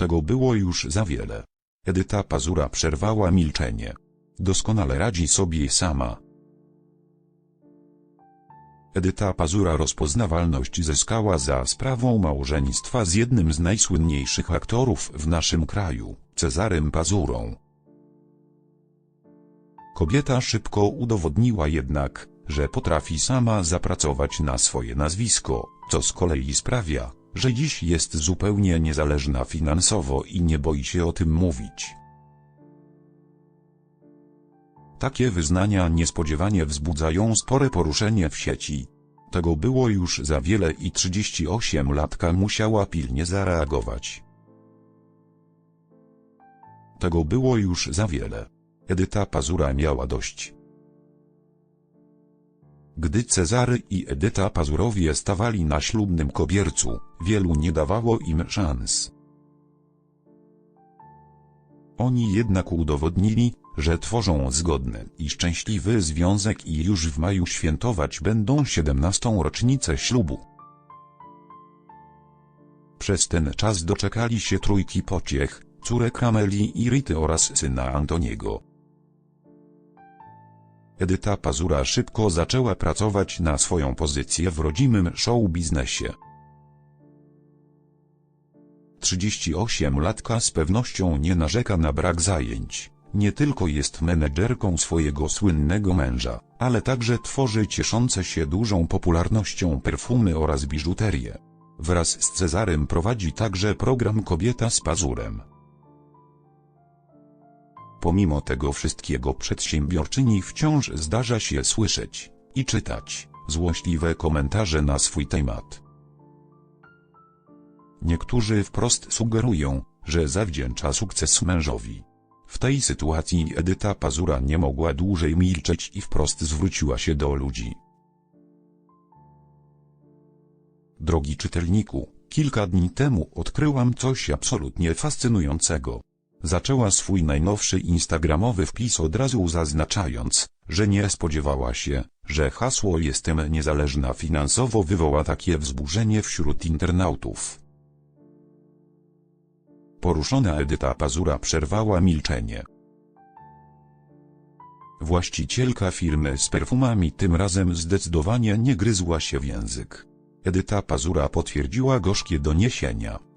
Tego było już za wiele. Edyta Pazura przerwała milczenie. Doskonale radzi sobie sama. Edyta Pazura rozpoznawalność zyskała za sprawą małżeństwa z jednym z najsłynniejszych aktorów w naszym kraju, Cezarym Pazurą. Kobieta szybko udowodniła jednak, że potrafi sama zapracować na swoje nazwisko, co z kolei sprawia, że dziś jest zupełnie niezależna finansowo i nie boi się o tym mówić. Takie wyznania niespodziewanie wzbudzają spore poruszenie w sieci. Tego było już za wiele i 38-latka musiała pilnie zareagować. Tego było już za wiele. Edyta Pazura miała dość. Gdy Cezary i Edyta Pazurowie stawali na ślubnym kobiercu, wielu nie dawało im szans. Oni jednak udowodnili, że tworzą zgodny i szczęśliwy związek i już w maju świętować będą 17. rocznicę ślubu. Przez ten czas doczekali się trójki pociech, córek Ameli i Rity oraz syna Antoniego. Edyta Pazura szybko zaczęła pracować na swoją pozycję w rodzimym show biznesie. 38-latka z pewnością nie narzeka na brak zajęć. Nie tylko jest menedżerką swojego słynnego męża, ale także tworzy cieszące się dużą popularnością perfumy oraz biżuterię. Wraz z Cezarym prowadzi także program Kobieta z Pazurem. Pomimo tego wszystkiego przedsiębiorczyni wciąż zdarza się słyszeć i czytać złośliwe komentarze na swój temat. Niektórzy wprost sugerują, że zawdzięcza sukces mężowi. W tej sytuacji Edyta Pazura nie mogła dłużej milczeć i wprost zwróciła się do ludzi. Drogi czytelniku, kilka dni temu odkryłam coś absolutnie fascynującego. Zaczęła swój najnowszy instagramowy wpis od razu zaznaczając, że nie spodziewała się, że hasło jestem niezależna finansowo wywoła takie wzburzenie wśród internautów. Poruszona Edyta Pazura przerwała milczenie. Właścicielka firmy z perfumami tym razem zdecydowanie nie gryzła się w język. Edyta Pazura potwierdziła gorzkie doniesienia.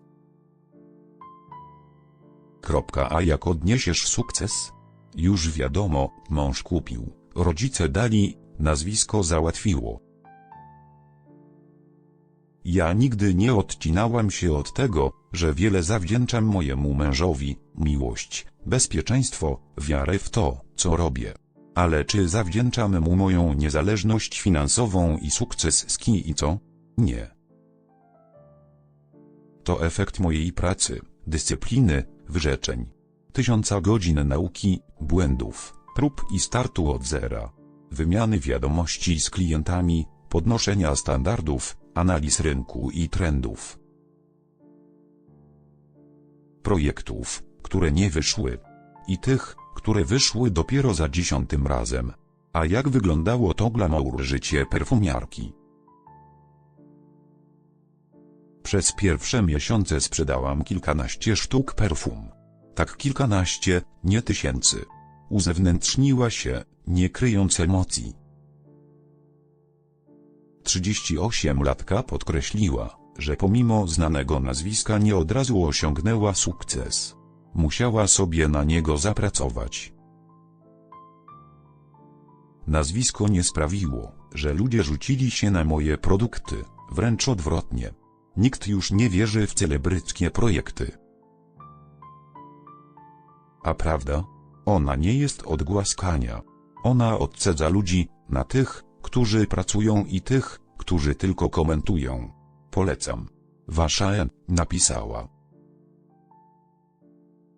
A jak odniesiesz sukces? Już wiadomo, mąż kupił, rodzice dali, nazwisko załatwiło. Ja nigdy nie odcinałam się od tego, że wiele zawdzięczam mojemu mężowi, miłość, bezpieczeństwo, wiarę w to, co robię. Ale czy zawdzięczam mu moją niezależność finansową i sukces z kim i co? Nie. To efekt mojej pracy, dyscypliny, wyrzeczeń. Tysiąca godzin nauki, błędów, prób i startu od zera. Wymiany wiadomości z klientami, podnoszenia standardów, analiz rynku i trendów. Projektów, które nie wyszły. I tych, które wyszły dopiero za dziesiątym razem. A jak wyglądało to glamour życie perfumiarki? Przez pierwsze miesiące sprzedałam kilkanaście sztuk perfum. Tak kilkanaście, nie tysięcy. Uzewnętrzniła się, nie kryjąc emocji. 38-latka podkreśliła, że pomimo znanego nazwiska nie od razu osiągnęła sukces. Musiała sobie na niego zapracować. Nazwisko nie sprawiło, że ludzie rzucili się na moje produkty, wręcz odwrotnie. Nikt już nie wierzy w celebryckie projekty. A prawda? Ona nie jest od głaskania. Ona odcedza ludzi, na tych, którzy pracują i tych, którzy tylko komentują. Polecam. Wasza N napisała.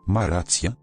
Ma rację?